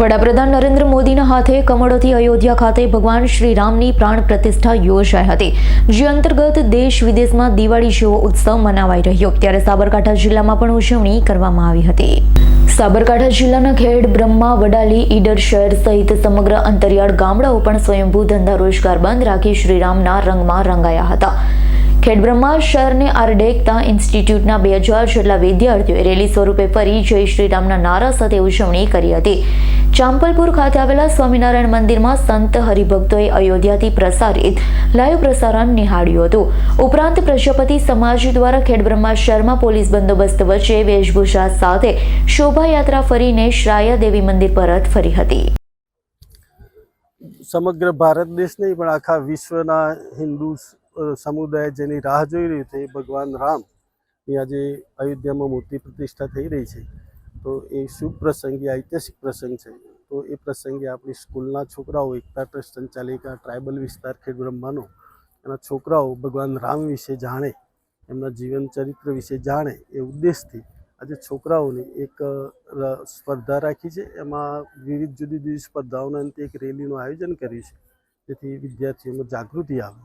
વડાપ્રધાન નરેન્દ્ર મોદીના હાથે કમળોથી અયોધ્યા ખાતે ભગવાન શ્રીરામની પ્રાણ પ્રતિષ્ઠા યોજાઈ હતી, જે અંતર્ગત દેશ વિદેશમાં દિવાળી જેવો ઉત્સવ મનાવાઈ રહ્યો. ત્યારે સાબરકાંઠા જિલ્લામાં પણ ઉજવણી કરવામાં આવી હતી. સાબરકાંઠા જિલ્લાના ખેડ, બ્રહ્મા, વડાલી, ઈડર શહેર સહિત સમગ્ર અંતરિયાળ ગામડાઓ પણ સ્વયંભૂ ધંધા રોજગાર બંધ રાખી શ્રીરામના રંગમાં રંગાયા હતા. ખેડબ્રહ્મા શહેરને આરડેકતા ઇન્સ્ટિટ્યૂટના બે હજાર જેટલા વિદ્યાર્થીઓએ રેલી સ્વરૂપે ફરી જય શ્રીરામના નારા સાથે ઉજવણી કરી હતી. ચાંપલપુર ખાતે આવેલા સ્વામિનારાયણ મંદિરમાં સંત હરિભક્તોએ અયોધ્યાથી પ્રસારિત લાઈવ પ્રસારણ નિહાળ્યું હતું. ઉપરાંત પ્રજાપતિ સમાજ દ્વારા ખેડબ્રહ્મા શહેરમાં પોલીસ બંદોબસ્ત વચ્ચે વેશભૂષા સાથે શોભાયાત્રા ફરીને શ્રાયા દેવી મંદિર પરત ફરી હતી. સમગ્ર ભારત દેશ નહીં, પણ આખા વિશ્વના હિન્દુ સમુદાય જેની રાહ જોઈ રહ્યું છે એ ભગવાન રામની આજે અયોધ્યામાં મૂર્તિ પ્રતિષ્ઠા થઈ રહી છે. તો એ શુભ પ્રસંગે, ઐતિહાસિક પ્રસંગ છે. તો એ પ્રસંગે આપણી સ્કૂલના છોકરાઓ, એકતા ટ્રસ્ટ સંચાલિકા, ટ્રાઇબલ વિસ્તાર ખેડબ્રહ્માનો એના છોકરાઓ ભગવાન રામ વિશે જાણે, એમના જીવન ચરિત્ર વિશે જાણે એ ઉદ્દેશથી આજે છોકરાઓની એક સ્પર્ધા રાખી છે. એમાં વિવિધ જુદી જુદી સ્પર્ધાઓના અંતે એક રેલીનું આયોજન કર્યું છે. જેથી વિદ્યાર્થીઓમાં જાગૃતિ આવે.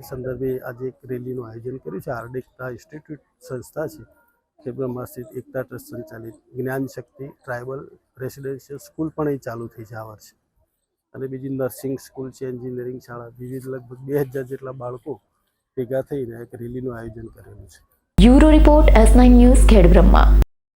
એ સંદર્ભે આજે એક રેલીનું આયોજન કર્યું છે. આર્ડિકતા ઇન્સ્ટિટ્યૂટ સંસ્થા છે કે બ્રહ્માસ્થિત એકતા ટ્રસ્ટ સંચાલિત જ્ઞાન શક્તિ ટ્રાઇબલ રેસિડેન્શિયલ સ્કૂલ પણ એ ચાલુ થઈ છે આ વર્ષે. અને બીજી નર્સિંગ સ્કૂલ છે, એન્જિનિયરિંગ શાળા, વિવિધ લગભગ બે હજાર જેટલા બાળકો ભેગા થઈને એક રેલીનું આયોજન કરેલું છે. Bureau report S nine news Khedbrahma.